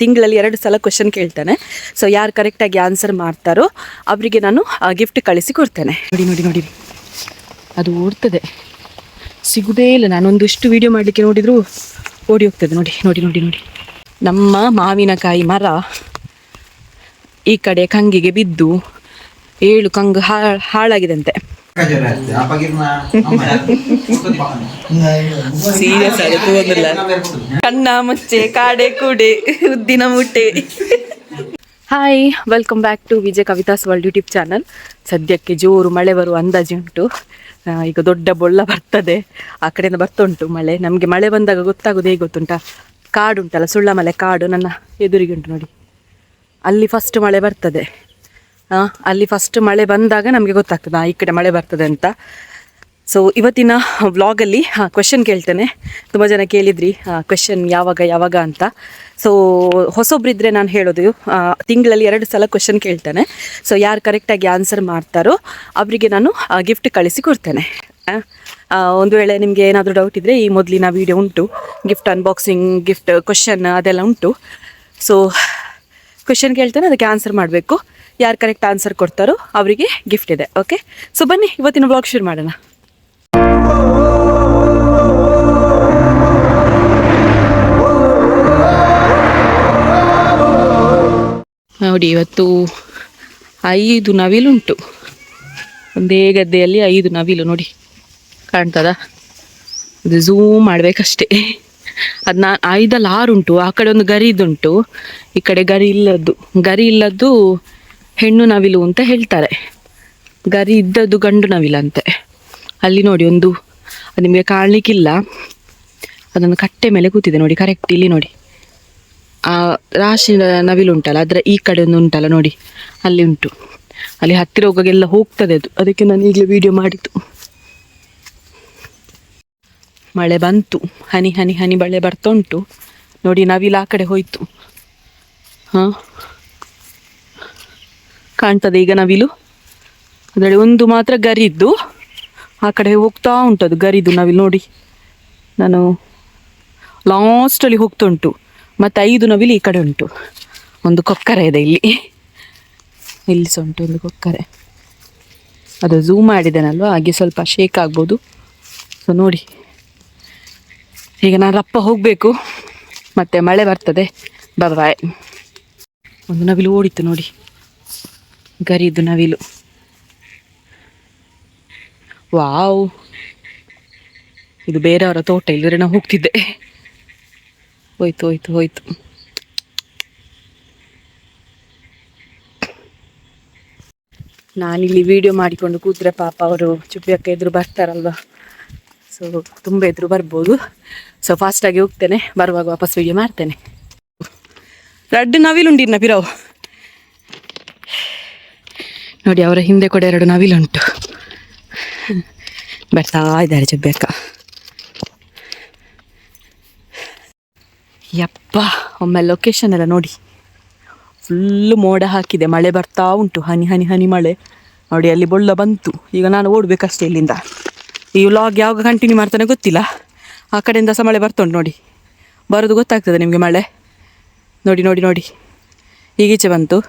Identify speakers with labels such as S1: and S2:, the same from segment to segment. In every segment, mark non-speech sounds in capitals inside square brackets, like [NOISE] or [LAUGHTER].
S1: ತಿಂಗಳಲ್ಲಿ ಎರಡು ಸಲ ಕ್ವಶನ್ ಕೇಳ್ತಾನೆ. ಸೊ ಯಾರು ಕರೆಕ್ಟಾಗಿ ಆನ್ಸರ್ ಮಾಡ್ತಾರೋ ಅವರಿಗೆ ನಾನು ಗಿಫ್ಟ್ ಕಳಿಸಿ ಕೊಡ್ತೇನೆ. ನೋಡಿ ನೋಡಿ ನೋಡಿ. ಅದು ಓಡ್ತದೆ. ಸಿಗುದೇ ಇಲ್ಲ. ನಾನೊಂದಿಷ್ಟು ವಿಡಿಯೋ ಮಾಡಲಿಕ್ಕೆ ನೋಡಿದ್ರು ಓಡಿ ಹೋಗ್ತದೆ. ನೋಡಿ ನೋಡಿ ನೋಡಿ ನೋಡಿ. ನಮ್ಮ ಮಾವಿನಕಾಯಿ ಮರ ಈ ಕಡೆ ಕಂಗಿಗೆ ಬಿದ್ದು ಏಳು ಕಂಗು ಹಾಳಾಗಿದೆ ಹಾಳಾಗಿದಂತೆ? ಸೀರಿಯಸ್ ತಗೊಂಡಿಲ್ಲ ಕಣ್ಣ ಮುಚ್ಚೆ ಕಾಡೆ ಕೂಡೆ ಉದ್ದಿನ ಮುಟ್ಟೆ hi welcome back to Vijay Kavitha's world YouTube channel ಸದ್ಯಕ್ಕೆ ಜೋರು ಮಳೆ ಬರುವ ಅಂದಾಜು ಉಂಟು ಈಗ ದೊಡ್ಡ ಬೊಳ್ಳ ಬರ್ತದೆ. ಆ ಕಡೆಯಿಂದ ಬರ್ತುಂಟು ಮಳೆ. ನಮಗೆ ಮಳೆ ಬಂದಾಗ ಗೊತ್ತಾಗೋದು ಹೇಗೆ ಗೊತ್ತುಂಟಾ? ಕಾಡು ಉಂಟಲ್ಲ ಸುಳ್ಳಮಲೆ ಕಾಡು ನನ್ನ ಎದುರಿಗೆ ಉಂಟು ನೋಡಿ. ಅಲ್ಲಿ ಫಸ್ಟ್ ಮಳೆ ಬರ್ತದೆ. ಅಲ್ಲಿ ಫಸ್ಟ್ ಮಳೆ ಬಂದಾಗ ನಮಗೆ ಗೊತ್ತಾಗ್ತದೆ ಈ ಕಡೆ ಮಳೆ ಬರ್ತದೆ ಅಂತ. ಸೊ ಇವತ್ತಿನ ವ್ಲಾಗಲ್ಲಿ ಕ್ವೆಶನ್ ಕೇಳ್ತೇನೆ. ತುಂಬ ಜನ ಕೇಳಿದ್ರಿ ಕ್ವೆಶನ್ ಯಾವಾಗ ಯಾವಾಗ ಅಂತ. ಸೊ ಹೊಸೊಬ್ರಿದ್ರೆ ನಾನು ಹೇಳೋದು ತಿಂಗಳಲ್ಲಿ ಎರಡು ಸಲ ಕ್ವೆಶನ್ ಕೇಳ್ತೇನೆ. ಸೊ ಯಾರು ಕರೆಕ್ಟಾಗಿ ಆನ್ಸರ್ ಮಾಡ್ತಾರೋ, ಅವರಿಗೆ ನಾನು ಗಿಫ್ಟ್ ಕಳಿಸಿ ಕೊಡ್ತೇನೆ. ಒಂದು ವೇಳೆ ನಿಮಗೆ ಏನಾದರೂ ಡೌಟ್ ಇದ್ದರೆ ಈ ಮೊದಲಿನ ವಿಡಿಯೋ ಉಂಟು. ಗಿಫ್ಟ್ ಅನ್ಬಾಕ್ಸಿಂಗ್ ಗಿಫ್ಟ್ ಕ್ವೆಶನ್ ಅದೆಲ್ಲ ಉಂಟು. ಸೊ ಕ್ವೆಶನ್ ಕೇಳ್ತೇನೆ, ಅದಕ್ಕೆ ಆನ್ಸರ್ ಮಾಡಬೇಕು. ಯಾರು ಕರೆಕ್ಟ್ ಆನ್ಸರ್ ಕೊಡ್ತಾರೋ ಅವರಿಗೆ ಗಿಫ್ಟ್ ಇದೆ ಓಕೆ ಸೊ ಬನ್ನಿ, ಇವತ್ತಿನ ಬ್ಲಾಗ್ ಶುರು ಮಾಡೋಣ. ನೋಡಿ, ಇವತ್ತು ಐದು ನವಿಲುಂಟು ಒಂದೇ ಗದ್ದೆಯಲ್ಲಿ ಐದು ನವಿಲು, ನೋಡಿ. ಕಾಣ್ತದ? ಅದು ಝೂಮ್ ಮಾಡಬೇಕಷ್ಟೇ. ನಾ ಐದಲ್ಲಿ ಆರು ಉಂಟು, ಆ ಕಡೆ ಒಂದು ಗರಿದುಂಟು ಈ ಕಡೆ ಗರಿ ಇಲ್ಲದ್ದು ಗರಿ ಇಲ್ಲದ್ದು ಹೆಣ್ಣು ನವಿಲು ಅಂತ ಹೇಳ್ತಾರೆ. ಗರಿ ಇದ್ದದ್ದು ಗಂಡು ನವಿಲಂತೆ ಅಲ್ಲಿ ನೋಡಿ ಒಂದು, ಅದು ನಿಮಗೆ ಕಾಣಲಿಕ್ಕಿಲ್ಲ. ಅದೊಂದು ಕಟ್ಟೆ ಮೇಲೆ ಕೂತಿದೆ ನೋಡಿ ಕರೆಕ್ಟ್ ಇಲ್ಲಿ ನೋಡಿ. ಆ ರಾಶಿ ನವಿಲು ಉಂಟಲ್ಲ, ಅದರ ಈ ಕಡೆ ಒಂದು ಉಂಟಲ್ಲ ನೋಡಿ, ಅಲ್ಲಿ ಉಂಟು. ಅಲ್ಲಿ ಹತ್ತಿರ ಹೋಗಾಗೆಲ್ಲ ಹೋಗ್ತದೆ ಅದು. ಅದಕ್ಕೆ ನಾನು ಈಗಲೇ ವಿಡಿಯೋ ಮಾಡಿದ್ದು. ಮಳೆ ಬಂತು, ಹನಿ ಹನಿ ಹನಿ ಮಳೆ ಬರ್ತಾ ಉಂಟು. ನೋಡಿ ನವಿಲು ಆ ಕಡೆ ಹೋಯ್ತು. ಹಾಂ? ಕಾಣ್ತದೆ. ಈಗ ನವಿಲು ಅದರಲ್ಲಿ ಒಂದು ಮಾತ್ರ ಗರಿದ್ದು ಆ ಕಡೆ ಹೋಗ್ತಾ ಉಂಟದು. ಗರಿದು ನವಿಲು ನೋಡಿ. ನಾನು ಲಾಸ್ಟಲ್ಲಿ ಹೋಗ್ತಾ ಉಂಟು ಮತ್ತು ಐದು ನವಿಲು ಈ ಕಡೆ ಉಂಟು. ಒಂದು ಕೊಕ್ಕರೆ ಇದೆ ಇಲ್ಲಿ. ಇಲ್ಲಿ ಸಹ ಉಂಟು ಒಂದು ಕೊಕ್ಕರೆ. ಅದು ಝೂಮ್ ಮಾಡಿದ್ದೇನಲ್ವ ಹಾಗೆ ಸ್ವಲ್ಪ ಶೇಕ್ ಆಗ್ಬೋದು. ಸೊ ನೋಡಿ. ಈಗ ನಾನು ರಪ್ಪ ಹೋಗಬೇಕು. ಮತ್ತು ಮಳೆ ಬರ್ತದೆ. ಬಾಯ್ ಒಂದು ನವಿಲು ಓಡಿತ್ತು ನೋಡಿ. ಗರಿದು ನವಿಲು. ವಾವ್. ಇದು ಬೇರೆಯವರ ತೋಟ ಇಲ್ಲದ್ರೆ ನಾವು ಹೋಗ್ತಿದ್ದೆ. ಹೋಯ್ತು ಹೋಯ್ತು ಹೋಯ್ತು. ನಾನಿಲ್ಲಿ ವಿಡಿಯೋ ಮಾಡಿಕೊಂಡು ಕೂತ್ರೆ ಪಾಪ ಅವರು ಚುಪ್ಪಿಯಕ್ಕೆ ಎದುರು ಬರ್ತಾರಲ್ವ? ಸೊ ತುಂಬ ಎದುರು ಬರ್ಬೋದು. ಸೊ ಫಾಸ್ಟಾಗಿ ಹೋಗ್ತೇನೆ. ಬರುವಾಗ ವಾಪಸ್ ವಿಡಿಯೋ ಮಾಡ್ತೇನೆ. ರಡ್ಡು ನವಿಲುಂಡಿನ ಪಿರವು. ನೋಡಿ, ಅವರ ಹಿಂದೆ ಕೂಡ ಎರಡು ನವಿಲುಂಟು. ಬರ್ತಾ ಇದ್ದಾರೆ ಚುಬ್ಬೇಕ ಯಪ್ಪ, ಒಮ್ಮೆ ಲೊಕೇಶನ್ ಎಲ್ಲ ನೋಡಿ. ಫುಲ್ಲು ಮೋಡ ಹಾಕಿದೆ, ಮಳೆ ಬರ್ತಾ ಉಂಟು, ಹನಿ ಹನಿ ಹನಿ ಮಳೆ. ನೋಡಿ, ಅಲ್ಲಿ ಬೊಳ್ಳ ಬಂತು. ಈಗ ನಾನು ಓಡಬೇಕಷ್ಟೇ ಇಲ್ಲಿಂದ. ಈ ವ್ಲಾಗ್ ಯಾವಾಗ ಕಂಟಿನ್ಯೂ ಮಾಡ್ತಾನೆ ಗೊತ್ತಿಲ್ಲ. ಆ ಕಡೆಯಿಂದ ಸಹ ಮಳೆ ಬರ್ತುಂಟು ನೋಡಿ. ಬರೋದು ಗೊತ್ತಾಗ್ತದೆ ನಿಮಗೆ ಮಳೆ. ನೋಡಿ ನೋಡಿ ನೋಡಿ. ಈಗೀಚೆ ಬಂತು.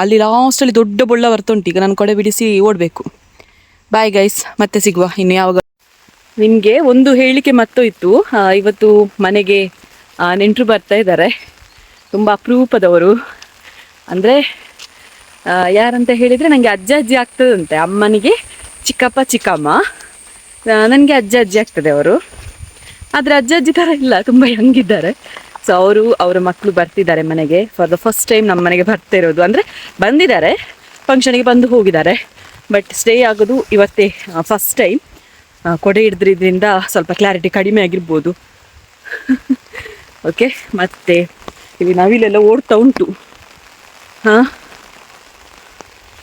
S1: ಅಲ್ಲಿ ಲಾಸ್ಟಲ್ಲಿ ದೊಡ್ಡ ಬೊಳ್ಳ ಬರ್ತುಂಟು ಈಗ ನಾನು ಕೊಡೆ ಬಿಡಿಸಿ ಓಡಬೇಕು. ಬಾಯ್ ಗೈಸ್ ಮತ್ತೆ ಸಿಗುವ, ಇನ್ನು ಯಾವಾಗ? ನಿಮಗೆ ಒಂದು ಹೇಳಿಕೆ ಮತ್ತೋಯ್ತು ಇತ್ತು. ಇವತ್ತು ಮನೆಗೆ ನೆಂಟರು ಬರ್ತಾ ಇದ್ದಾರೆ. ತುಂಬ ಅಪರೂಪದವರು. ಅಂದರೆ ಯಾರಂತ ಹೇಳಿದರೆ ನನಗೆ ಅಜ್ಜ ಅಜ್ಜಿ ಆಗ್ತದಂತೆ. ಅಮ್ಮನಿಗೆ ಚಿಕ್ಕಪ್ಪ ಚಿಕ್ಕಮ್ಮ. ನನಗೆ ಅಜ್ಜ ಅಜ್ಜಿ ಆಗ್ತದೆ ಅವರು. ಆದರೆ ಅಜ್ಜ ಅಜ್ಜಿ ಥರ ಇಲ್ಲ, ತುಂಬ ಯಂಗಿದ್ದಾರೆ ಸೊ ಅವರು ಅವರ ಮಕ್ಕಳು ಬರ್ತಿದ್ದಾರೆ ಮನೆಗೆ. ಫಾರ್ ದ ಫಸ್ಟ್ ಟೈಮ್ ನಮ್ಮ ಮನೆಗೆ ಬರ್ತಾ ಇರೋದು. ಅಂದರೆ ಬಂದಿದ್ದಾರೆ ಫಂಕ್ಷನಿಗೆ ಬಂದು ಹೋಗಿದ್ದಾರೆ. ಬಟ್ ಸ್ಟೇ ಆಗೋದು ಇವತ್ತೇ ಫಸ್ಟ್ ಟೈಮ್ ಕೊಡೆ ಹಿಡಿದ್ರಿಂದ ಸ್ವಲ್ಪ ಕ್ಲಾರಿಟಿ ಕಡಿಮೆ ಆಗಿರ್ಬೋದು. [LAUGHS] ಓಕೆ ಮತ್ತೆ ಇಲ್ಲಿ ನವಿಲೆಲ್ಲ ಓಡ್ತಾ ಉಂಟು. ಹಾಂ?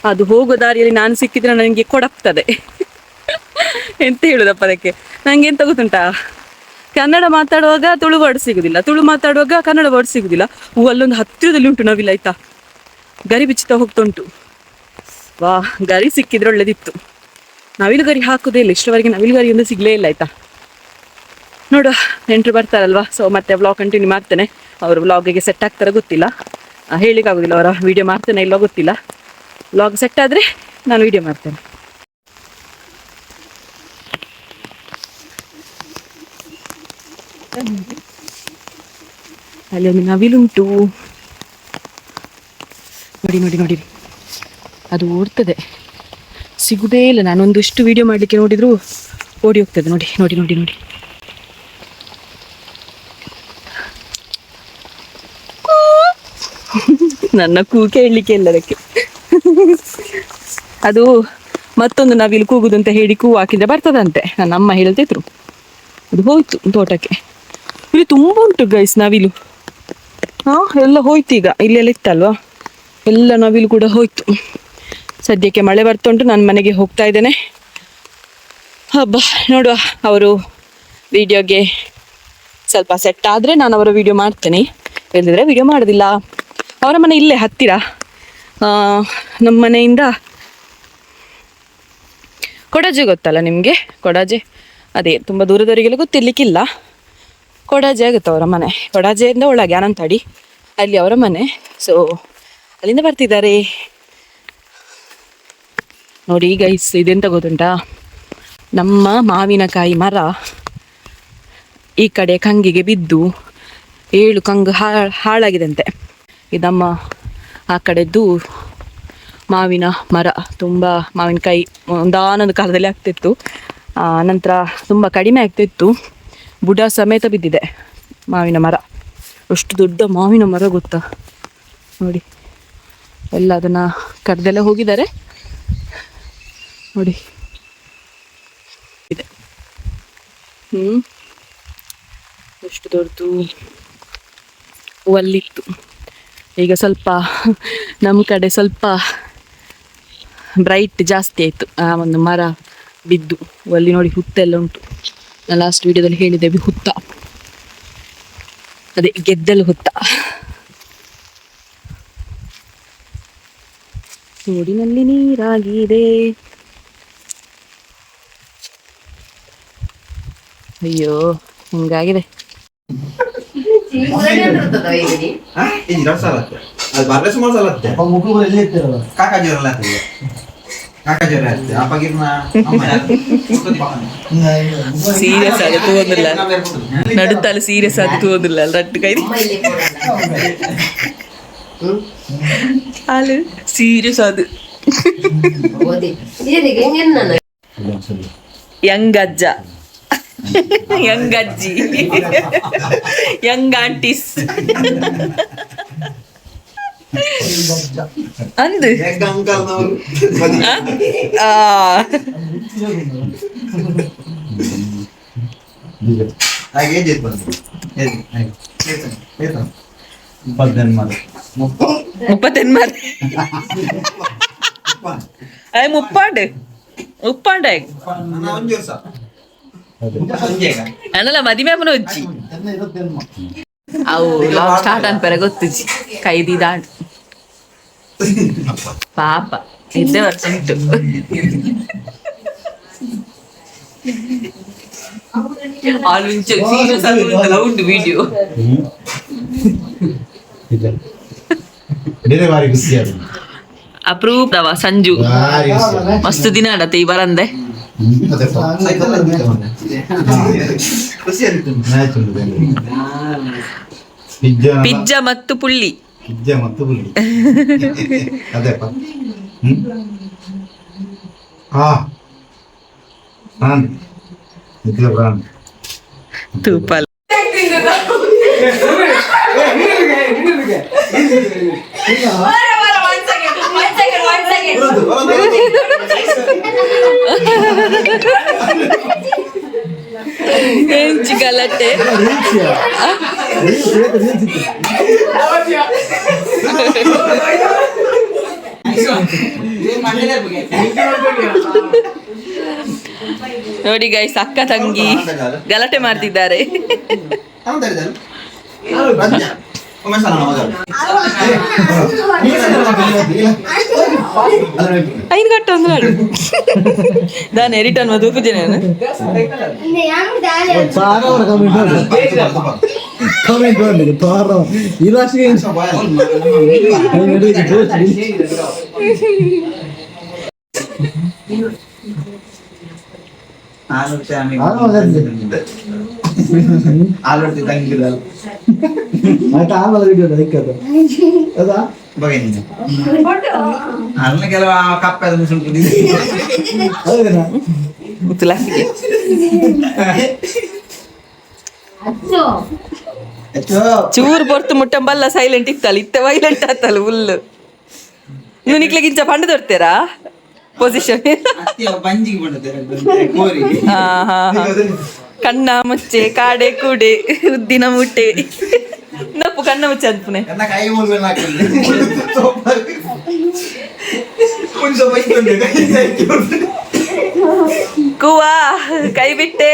S1: ಅದು ಹೋಗೋ ದಾರಿಯಲ್ಲಿ ನಾನು ಸಿಕ್ಕಿದ್ರೆ ನನಗೆ ಕೊಡಪ್ತದೆ. [LAUGHS] ಎಂತ ಹೇಳುದಪ್ಪ ಅದಕ್ಕೆ? ನನಗೆ ಎಂತ ಗೊತ್ತುಂಟಾ? ಕನ್ನಡ ಮಾತಾಡುವಾಗ ತುಳು ವರ್ಡ್ ಸಿಗುದಿಲ್ಲ. ತುಳು ಮಾತಾಡುವಾಗ ಕನ್ನಡ ವರ್ಡ್ ಸಿಗುದಿಲ್ಲ. ಹೂ ಅಲ್ಲೊಂದು ಹತ್ತಿರದಲ್ಲಿ ಉಂಟು ನವಿಲ್ ಆಯ್ತಾ? ಗರಿ ಬಿಚ್ಚುತ್ತಾ ಹೋಗ್ತಾ ಉಂಟು ವಾ ಗರಿ ಸಿಕ್ಕಿದ್ರೆ ಒಳ್ಳೇದಿತ್ತು ನವಿಲು ಗರಿ ಹಾಕುದೇ ಇಲ್ಲ. ಇಷ್ಟವರೆಗೆ ನವಿಲು ಗರಿ ಒಂದು ಸಿಗ್ಲೇ ಇಲ್ಲ ಆಯ್ತಾ? ನೋಡು ನೆಂಟರು ಬರ್ತಾರಲ್ವಾ? ಸೊ ಮತ್ತೆ ವ್ಲಾಗ್ ಕಂಟಿನ್ಯೂ ಮಾಡ್ತೇನೆ. ಅವರು ವ್ಲಾಗಿಗೆ ಸೆಟ್ ಆಗ್ತಾರೆ ಗೊತ್ತಿಲ್ಲ. ಆ, ಹೇಳಿಕ್ಕಾಗೋದಿಲ್ಲ ಅವರ ವಿಡಿಯೋ ಮಾಡ್ತೇನೆ ಇಲ್ಲ ಗೊತ್ತಿಲ್ಲ. ವ್ಲಾಗ್ ಸೆಟ್ ಆದರೆ ನಾನು ವಿಡಿಯೋ ಮಾಡ್ತೇನೆ. ಅಲ್ಲಿ ಒಂದು ನವಿಲುಂಟು. ನೋಡಿ ನೋಡಿ ನೋಡಿ. ಅದು ಓಡ್ತದೆ. ಸಿಗುದೇ ಇಲ್ಲ. ನಾನೊಂದಿಷ್ಟು ವಿಡಿಯೋ ಮಾಡಲಿಕ್ಕೆ ನೋಡಿದ್ರು ಓಡಿ ಹೋಗ್ತದೆ. ನೋಡಿ ನೋಡಿ ನೋಡಿ ನೋಡಿ. ನನ್ನ ಕೂ ಕೇಳಲಿಕ್ಕೆ ಇಲ್ಲ ಅದಕ್ಕೆ. ಅದು ಮತ್ತೊಂದು ನವಿಲು ಕೂಗುದು ಅಂತ ಹೇಳಿ ಕೂ ಹಾಕಿದ್ರೆ ಬರ್ತದಂತೆ. ನನ್ನ ಅಮ್ಮ ಹೇಳ್ತಿದ್ರು. ಅದು ಹೋಯ್ತು ತೋಟಕ್ಕೆ. ಇಲ್ಲಿ ತುಂಬ ಉಂಟು ಗೈಸ್ ನವಿಲು. ಹಾ, ಎಲ್ಲ ಹೋಯ್ತು ಈಗ. ಇಲ್ಲೆಲ್ಲ ಇತ್ತಲ್ವಾ? ಎಲ್ಲ ನವಿಲು ಕೂಡ ಹೋಯ್ತು. ಸದ್ಯಕ್ಕೆ ಮಳೆ ಬರ್ತಾ ನಾನು ಮನೆಗೆ ಹೋಗ್ತಾ ಇದ್ದೇನೆ. ಹಬ್ಬ ನೋಡುವ ಅವರು ವಿಡಿಯೋಗೆ ಸ್ವಲ್ಪ ಸೆಟ್ ಆದರೆ ನಾನು ಅವರ ವಿಡಿಯೋ ಮಾಡ್ತೇನೆ. ಇಲ್ಲದಿದ್ರೆ ವಿಡಿಯೋ ಮಾಡೋದಿಲ್ಲ. ಅವರ ಮನೆ ಇಲ್ಲೇ ಹತ್ತಿರ. ನಮ್ಮ ಮನೆಯಿಂದ ಕೊಡಾಜೆ ಗೊತ್ತಲ್ಲ ನಿಮಗೆ? ಕೊಡಾಜೆ? ಅದೇ, ತುಂಬ ದೂರದವರಿಗೆಲ್ಲ ಗೊತ್ತಿರ್ಲಿಕ್ಕಿಲ್ಲ. ಕೊಡಾಜೆ ಆಗುತ್ತೆ ಅವರ ಮನೆ. ಕೊಡಾಜೆಯಿಂದ ಒಳಗೆ ಅನಂತಡಿ ಅಲ್ಲಿ ಅವರ ಮನೆ. ಸೊ ಅಲ್ಲಿಂದ ಬರ್ತಿದ್ದಾರೆ. ನೋಡಿ, ಈಗ ಇಸ್ ಇದೆಂತ ಗೊತ್ತುಂಟಾ ನಮ್ಮ ಮಾವಿನಕಾಯಿ ಮರ ಈ ಕಡೆ ಕಂಗಿಗೆ ಬಿದ್ದು ಏಳು ಕಂಗು ಹಾಳಾಗಿದಂತೆ. ಇದಮ್ಮ ಆ ಕಡೆದ್ದು ಮಾವಿನ ಮರ. ತುಂಬ ಮಾವಿನಕಾಯಿ ಒಂದಾನೊಂದು ಕಾಲದಲ್ಲಿ ಆಗ್ತಿತ್ತು. ನಂತರ ತುಂಬ ಕಡಿಮೆ ಆಗ್ತಿತ್ತು. ಬುಡ ಸಮೇತ ಬಿದ್ದಿದೆ. ಮಾವಿನ ಮರ. ಅಷ್ಟು ದೊಡ್ಡ ಮಾವಿನ ಮರ ಗೊತ್ತಾ? ನೋಡಿ. ಎಲ್ಲ ಅದನ್ನು ಕರೆದೆಲ್ಲ ಹೋಗಿದ್ದಾರೆ. ನೋಡಿ. ಇದೆ. ಹ್ಞೂ ಎಷ್ಟು ದೊಡ್ಡದು. ಒಲ್ಲಿತ್ತು ಈಗ ಸ್ವಲ್ಪ ನಮ್ಮ ಕಡೆ ಸ್ವಲ್ಪ ಬ್ರೈಟ್ ಜಾಸ್ತಿ ಆಯಿತು. ಆ ಒಂದು ಮರ ಬಿದ್ದು. ಅಲ್ಲಿ ನೋಡಿ ಹುತ್ತೆಲ್ಲ ಉಂಟು. ನಾನು ಲಾಸ್ಟ್ ವಿಡಿಯೋದಲ್ಲಿ ಹೇಳಿದೆ ಹುತ್ತ ಅದೇ ಗೆದ್ದಲು ಹುತ್ತ. ತೋಡಿನಲ್ಲಿ ನೀರಾಗಿದೆ. ಅಯ್ಯೋ ಹಿಂಗಾಗಿದೆ.
S2: ಹಾ?
S1: ಸೀರಿಯಸ್ ಆಗಿ ತೂವೊಂದಿಲ್ಲ
S2: ನಾವು ಬೇರೆ ಕೊಡುದು.
S1: ನಡುತ್ತಲ್ಲ ಸೀರಿಯಸ್ ಆಗಿ ತೂವೊಂದಿಲ್ಲ ಅಲ್ಲ ರಟ್ಟು ಕೈ ಹಾಲು ಸೀರಿಯಸ್ ಅದು ಯಂಗ್ ಅಜ್ಜ ಯಂಗ್ ಅಜ್ಜಿ ಯಂಗ್ ಆಂಟೀಸ್ ಅಂದು?
S2: ಹೆಗ್ಗ ಅಂಕಲ್ನವರು ಬದಿ.
S1: ಆ,
S2: ಹಾಗೆ ಏಜ್ ಇತ್ತು ಬಂದು ಏಜ್, ಹಾಗೆ. ಏತನ್, ಏತನ್.
S1: ಮುಪ್ಪತ್ತೆನ್ ಮಾರ ಅಯ್ಯ ಮುಪ್ಪಾಂಡು. ಉಪ್ಪಾಂಡ
S2: ನನ್ನ ಒಂಜಿ ವರ್ಷ ಒಂಜಿ ಈಗ.
S1: ಅನ್ನಲ್ಲ ಮದಿಮೆ ಅಮ್ಮನ ಅಜ್ಜಿ ಅವು ಲಾಗ್ ಸ್ಟಾರ್ಟ್ ಅನ್ಪರ ಗೊತ್ತುಜಿ ಕೈದಿ ದಾಂಡ್ ಪಾಪ ಇದ್ದೇ ವರ್ಷ ಉಂಟು ಅಪ್ರೂಪವ ಸೀರಿಯಸ್ ಆಗಿ ಉಂಟಲ್ಲ ಉಂಟು ವಿಡಿಯೋ
S3: ಬೇರೆ ಬಾರಿ ಖುಷಿ ಅದು
S1: ಅಪರೂಪದವ ಸಂಜು. ಮಸ್ತ್ ದಿನ ಆಡತ್ತೆ ಈ ಬರಂದೆ.
S3: ಪಿಜ್ಜಾ
S1: ಮತ್ತು ಪುಳ್ಳಿ.
S3: ಪಿಜ್ಜಾ ಮತ್ತು ಬುಲ್ಲಿ ಅದೇಪ್ಪ ಹ್ಮ್ ಹಾ ಪ್ರಾಣಿ ನಿಖಿಲ ಪ್ರಾಣಿ
S1: ತೂಪಲ್
S2: ಬರೋದು, ಬರೋದು.
S1: ಹೆಂಚಿ ಗಲಾಟೆ ನೋಡಿ ಗೈಸ್ ಅಕ್ಕ ತಂಗಿ ಗಲಾಟೆ ಮಾಡ್ತಿದ್ದಾರೆ. ಐದು ಗಂಟೆ ಒಂದು ಆಡು. ದಾನೆ ರಿಟರ್ನ್ ಮದುವೆ ಪೂಜೆ ನಾನು.
S2: ತುಪ್ಪ, ತುಪ್ಪ.
S4: ಕಮೆಂಟ್ ಮಾಡಿ ತೋರ ಈ ರಾಶಿಗೆ
S2: ಆಲೋಚನೆ ತಂಗಿರಲ್ಲ
S4: ಆಯ್ತಾ ಆಮೇಲೆ ವಿಡಿಯೋ ಅದಕ್ಕದು ಅದಾ
S2: ಬಗ್ಗೆ ನೀನು ಅಲ್ಲ ಕೆಲವು ಕಪ್ಪೆ
S5: ಚೂರು ಬೊರ್ತು ಮುಟ್ಟಂಬಲ್ಲ ಸೈಲೆಂಟ್ ಇತ್ತಲ್ಲ ಇತ್ತೆ ವೈಲೆಂಟ್ ಆತಲ್ಲ ಫುಲ್ ನೀವು ನಿಕ್ಲಿಗಿಂಚ ಪಂಡ ತೊಡ್ತೀರಾ ಪೊಸಿಷನ್
S2: ಬಂಜಿಗೆ ಬಂದದ್ದು ಕೋರಿ
S5: ಹಾ ಹಾ ಹಾ. ಕಣ್ಣ ಮುಚ್ಚೆ ಕಾಡೆ ಕೂಡೆ ಉದ್ದಿನ ಮುಟ್ಟೆ ನಪ್ಪು ಕಣ್ಣ ಮುಚ್ಚೆ ಅಂದ್ಪುನೆ
S2: ನನ್ನ ಕೈ ಮುಳ್ಳು ಹಾಕಿದ್ದೆ ಒಂದು ಸ್ವಲ್ಪ ಇಟ್ಕೊಂಡೆ ಕೈ ಹಾಕಿ
S5: ಕೂವಾ ಕೈ ಬಿಟ್ಟೆ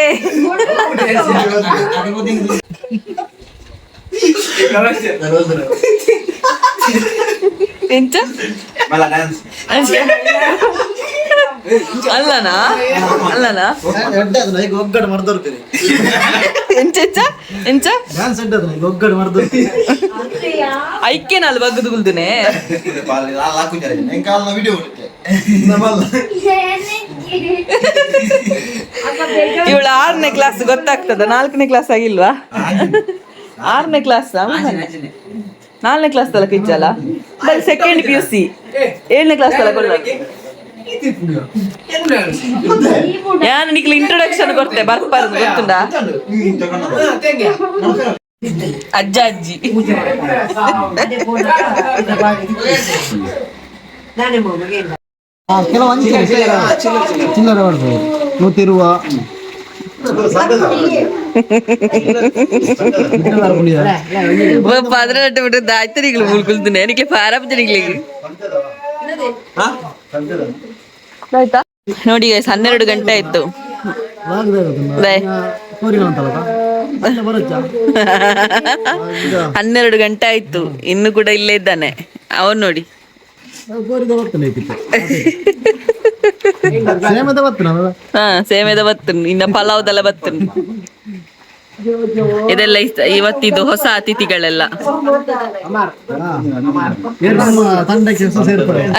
S2: ಡ್ಯಾನ್ಸ್
S5: ಅಲ್ಲನಾ? ಅಲ್ಲನಾ?
S4: ಈಗ ಒಗ್ಗಡೆ ಮಾಡ್ದೋರ್ತೀರಿ
S5: ಎಂಚ ಎಂಚ ಎಂಚ
S4: ಡ್ಯಾನ್ಸ್ ಒಗ್ಗಡ ಈಗ ಒಗ್ಗಡೆ
S5: ಐಕ್ಯನಲ್ಲ ಬಗ್ಗದು [LAUGHS] ಇವಳು ಆರನೇ ಕ್ಲಾಸ್ ಗೊತ್ತಾಗ್ತದ ನಾಲ್ಕನೇ ಕ್ಲಾಸ್ ಆಗಿಲ್ವಾ? ಆರನೇ ಕ್ಲಾಸ್ ನಾಲ್ಕನೇ ಕ್ಲಾಸ್ ತಲಕ ಇಚ್ಚಲ್ಲ ಬರೀ ಸೆಕೆಂಡ್ ಪಿ ಯು ಸಿ ಏಳನೇ ಕ್ಲಾಸ್ ತಲಕ ಯಾನ್ ನಿಕ್ಲಿ ಇಂಟ್ರೊಡಕ್ಷನ್ ಕೊಡ್ತೆ? ಬರ್ಬಾರ್ದು ಗೊತ್ತುಂಡ ಅಜ್ಜ ಅಜ್ಜಿ.
S4: ಕೆಲವು ಚಿಲ್ಲರೆ ಮಾಡ್ಬೋದು. ನೂತಿರುವ
S5: பதினெட்டு விட்டு தாய்த்தறிகள் உங்களுக்கு எனக்கு ಪಾರಾಪ್ತನಿಗಳಿಗೆ ನೋಡಿ ಗೈಸ್ ಹನ್ನೆರಡು ಗಂಟೆ ಆಯ್ತು. ಹನ್ನೆರಡು ಗಂಟೆ ಆಯ್ತು. ಇನ್ನು ಕೂಡ ಇಲ್ಲೇ ಇದ್ದಾನೆ. ಅವನ್ ನೋಡಿ.
S4: ಕೋರಿದ ಬರ್ತಾನೆ ಸೇಮದ ಬರ್ತಾನ
S5: ಹಾ ಸೇಮೆದ ಬತ್ತನ್ ಇನ್ನ ಪಲಾವ್ದೆಲ್ಲ ಬತ್ತನ್ ಇದೆಲ್ಲ ಇಷ್ಟ ಇವತ್ತಿದು ಹೊಸ ಅತಿಥಿಗಳೆಲ್ಲ.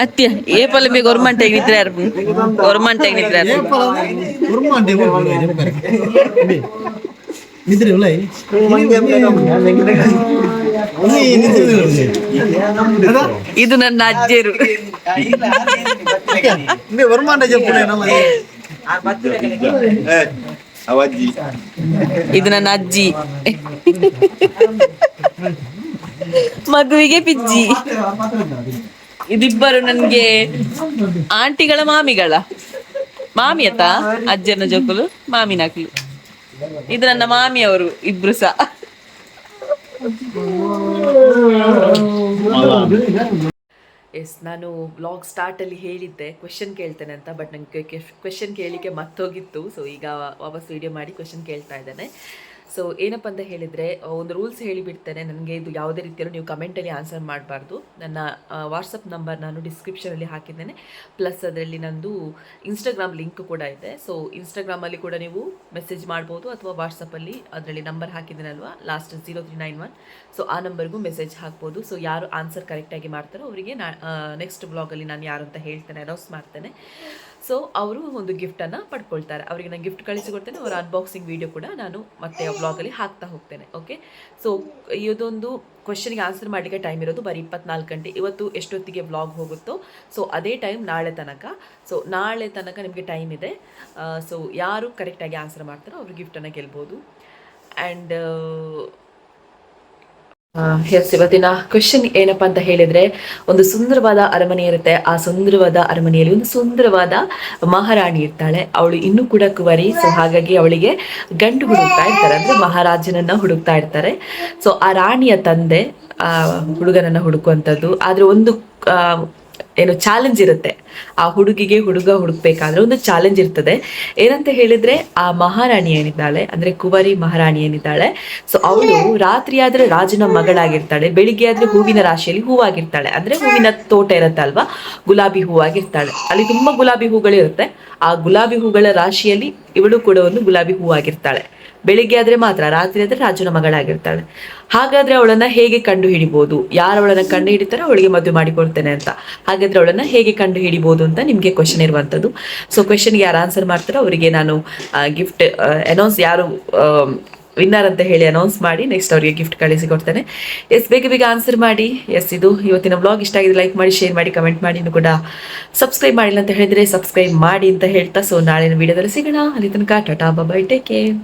S5: ಅತ್ಯ ಏಪಲ್ ಬಿ ಗೌರ್ಮೆಂಟ್ ನಿದ್ರೆ ಯಾರು? ಗೌರ್ಮೆಂಟ್ ನಿದ್ರೆ
S4: ನಿದ್ರೆ ಉಲೈ.
S5: ಇದು ನನ್ನ ಅಜ್ಜರು. ಇದು ನನ್ನ ಅಜ್ಜಿ. ಮಗುವಿಗೆ ಪಿಜ್ಜಿ. ಇದಿಬ್ಬರು ನನ್ಗೆ ಆಂಟಿಗಳ ಮಾಮಿಗಳ. ಮಾಮಿಯತಾ ಅಜ್ಜನ ಜೋಕುಲು ಮಾಮಿನಾಕಲು ಇದು ನನ್ನ ಮಾಮಿಯವರು ಇಬ್ರು ಸಹ. ಎಸ್ ನಾನು ಬ್ಲಾಗ್ ಸ್ಟಾರ್ಟಲ್ಲಿ ಹೇಳಿದ್ದೆ ಕ್ವೆಶನ್ ಕೇಳ್ತೇನೆ ಅಂತ ಬಟ್ ನನಗೆ ಕ್ವೆಶನ್ ಕೇಳಲಿಕ್ಕೆ ಮತ್ತೋಗಿತ್ತು. ಸೊ ಈಗ ವಾಪಸ್ ವಿಡಿಯೋ ಮಾಡಿ ಕ್ವೆಶನ್ ಕೇಳ್ತಾ ಇದ್ದೇನೆ. ಸೊ ಏನಪ್ಪ ಅಂತ ಹೇಳಿದರೆ ಒಂದು ರೂಲ್ಸ್ ಹೇಳಿಬಿಡ್ತೇನೆ. ನನಗೆ ಇದು ಯಾವುದೇ ರೀತಿಯಲ್ಲೂ ನೀವು ಕಮೆಂಟಲ್ಲಿ ಆನ್ಸರ್ ಮಾಡಬಾರ್ದು. ನನ್ನ ವಾಟ್ಸಪ್ ನಂಬರ್ ನಾನು ಡಿಸ್ಕ್ರಿಪ್ಷನಲ್ಲಿ ಹಾಕಿದ್ದೇನೆ. ಪ್ಲಸ್ ಅದರಲ್ಲಿ ನಂದು ಇನ್ಸ್ಟಾಗ್ರಾಮ್ ಲಿಂಕ್ ಕೂಡ ಇದೆ. ಸೊ ಇನ್ಸ್ಟಾಗ್ರಾಮಲ್ಲಿ ಕೂಡ ನೀವು ಮೆಸೇಜ್ ಮಾಡ್ಬೋದು ಅಥವಾ ವಾಟ್ಸಪ್ಪಲ್ಲಿ ಅದರಲ್ಲಿ number ಹಾಕಿದ್ದೀನಲ್ವಾ? Last zero three nine one so ಆ ನಂಬರ್ಗೂ ಮೆಸೇಜ್ ಹಾಕ್ಬೋದು. ಸೊ ಯಾರು ಆನ್ಸರ್ ಕರೆಕ್ಟಾಗಿ ಮಾಡ್ತಾರೋ ಅವರಿಗೆ ನಾ ನೆಕ್ಸ್ಟ್ ಬ್ಲಾಗಲ್ಲಿ ನಾನು ಯಾರು ಅಂತ ಹೇಳ್ತೇನೆ ಅನೌನ್ಸ್ ಮಾಡ್ತೇನೆ. ಸೊ ಅವರು ಒಂದು ಗಿಫ್ಟನ್ನು ಪಡ್ಕೊಳ್ತಾರೆ. ಅವರಿಗೆ ನಾನು ಗಿಫ್ಟ್ ಕಳಿಸಿಕೊಡ್ತೇನೆ. ಅವರ ಅನ್ಬಾಕ್ಸಿಂಗ್ ವಿಡಿಯೋ ಕೂಡ ನಾನು ಮತ್ತೆ ಆ ಬ್ಲಾಗಲ್ಲಿ ಹಾಕ್ತಾ ಹೋಗ್ತೇನೆ. ಓಕೆ ಸೊ ಇದೊಂದು ಕ್ವಶನ್ಗೆ ಆನ್ಸರ್ ಮಾಡಲಿಕ್ಕೆ ಟೈಮ್ ಇರೋದು ಬರೀ ಇಪ್ಪತ್ನಾಲ್ಕು ಗಂಟೆ. ಇವತ್ತು ಎಷ್ಟೊತ್ತಿಗೆ ಬ್ಲಾಗ್ ಹೋಗುತ್ತೋ? ಸೊ ಅದೇ ಟೈಮ್ ನಾಳೆ ತನಕ. ಸೊ ನಾಳೆ ತನಕ ನಿಮಗೆ ಟೈಮ್ ಇದೆ. ಸೊ ಯಾರು ಕರೆಕ್ಟಾಗಿ ಆನ್ಸರ್ ಮಾಡ್ತಾರೋ ಅವರು ಗಿಫ್ಟನ್ನು ಗೆಲ್ಬೋದು. ಆ್ಯಂಡ್ ಎಸ್ ಇವತ್ತಿನ ಕ್ವೆಶನ್ ಏನಪ್ಪಾ ಅಂತ ಹೇಳಿದ್ರೆ, ಒಂದು ಸುಂದರವಾದ ಅರಮನೆ ಇರುತ್ತೆ. ಆ ಸುಂದರವಾದ ಅರಮನೆಯಲ್ಲಿ ಒಂದು ಸುಂದರವಾದ ಮಹಾರಾಣಿ ಇರ್ತಾಳೆ. ಅವಳು ಇನ್ನೂ ಕೂಡ ಕುವರಿ ಸೊ ಹಾಗಾಗಿ ಅವಳಿಗೆ ಗಂಡು ಹುಡುಕ್ತಾ ಇರ್ತಾರೆ. ಅಂದ್ರೆ ಮಹಾರಾಜನನ್ನ ಹುಡುಕ್ತಾ ಇರ್ತಾರೆ. ಸೊ ಆ ರಾಣಿಯ ತಂದೆ, ಆ ಹುಡುಗನನ್ನ ಹುಡುಕುವಂಥದ್ದು. ಆದ್ರೆ ಒಂದು ಏನು ಚಾಲೆಂಜ್ ಇರುತ್ತೆ. ಆ ಹುಡುಗಿಗೆ ಹುಡುಗ ಹುಡುಕ್ಬೇಕಾದ್ರೆ ಒಂದು ಚಾಲೆಂಜ್ ಇರ್ತದೆ. ಏನಂತ ಹೇಳಿದ್ರೆ ಆ ಮಹಾರಾಣಿ ಏನಿದ್ದಾಳೆ? ಅಂದ್ರೆ ಕುವರಿ ಮಹಾರಾಣಿ ಏನಿದ್ದಾಳೆ? ಸೊ ಅವಳು ರಾತ್ರಿ ಆದ್ರೆ ರಾಜನ ಮಗಳಾಗಿರ್ತಾಳೆ ಬೆಳಿಗ್ಗೆ ಆದ್ರೆ ಹೂವಿನ ರಾಶಿಯಲ್ಲಿ ಹೂವಾಗಿರ್ತಾಳೆ. ಅಂದ್ರೆ ಹೂವಿನ ತೋಟ ಇರುತ್ತಲ್ವಾ? ಗುಲಾಬಿ ಹೂವಾಗಿರ್ತಾಳೆ. ಅಲ್ಲಿ ತುಂಬಾ ಗುಲಾಬಿ ಹೂಗಳಿರುತ್ತೆ. ಆ ಗುಲಾಬಿ ಹೂಗಳ ರಾಶಿಯಲ್ಲಿ ಇವಳು ಕೂಡ ಒಂದು ಗುಲಾಬಿ ಹೂವಾಗಿರ್ತಾಳೆ. ಬೆಳಿಗ್ಗೆ ಆದ್ರೆ ಮಾತ್ರ, ರಾತ್ರಿ ಆದ್ರೆ ರಾಜನ ಮಗಳಾಗಿರ್ತಾಳೆ. ಹಾಗಾದ್ರೆ ಅವಳನ್ನ ಹೇಗೆ ಕಂಡು ಹಿಡಿಬಹುದು ಯಾರು ಅವಳನ್ನ ಕಂಡು ಹಿಡಿತಾರೋ ಅವಳಿಗೆ ಮದುವೆ ಮಾಡಿಕೊಡ್ತೇನೆ ಅಂತ. ಹಾಗಾದ್ರೆ ಅವಳನ್ನ ಹೇಗೆ ಕಂಡು ಹಿಡಿಬಹುದು ಅಂತ ನಿಮಗೆ ಕ್ವಶನ್ ಇರುವಂತದ್ದು. ಸೊ ಕ್ವಶನ್ಗೆ ಯಾರು ಆನ್ಸರ್ ಮಾಡ್ತಾರೋ ಅವರಿಗೆ ನಾನು ಗಿಫ್ಟ್ ಅನೌನ್ಸ್ ಯಾರು ವಿನ್ನರ್ ಅಂತ ಹೇಳಿ ಅನೌನ್ಸ್ ಮಾಡಿ ನೆಕ್ಸ್ಟ್ ಅವರಿಗೆ ಗಿಫ್ಟ್ ಕಳಿಸಿ ಕೊಡ್ತೇನೆ. ಎಸ್ ಬೇಗ ಬೇಗ ಆನ್ಸರ್ ಮಾಡಿ. ಎಸ್ ಇದು ಇವತ್ತಿನ ಬ್ಲಾಗ್ ಇಷ್ಟ ಆಗಿದೆ ಲೈಕ್ ಮಾಡಿ ಶೇರ್ ಮಾಡಿ ಕಮೆಂಟ್ ಮಾಡಿ. ಇನ್ನು ಕೂಡ ಸಬ್ಸ್ಕ್ರೈಬ್ ಮಾಡಿಲ್ಲ ಅಂತ ಹೇಳಿದ್ರೆ ಸಬ್ಸ್ಕ್ರೈಬ್ ಮಾಡಿ ಅಂತ ಹೇಳ್ತಾ. ಸೊ ನಾಳಿನ ವಿಡಿಯೋದಲ್ಲಿ ಸಿಗೋಣ. ಅಲ್ಲಿ ತನಕ, ಟಾಟಾ ಬಾಯ್ ಟೇಕ್ ಕೇರ್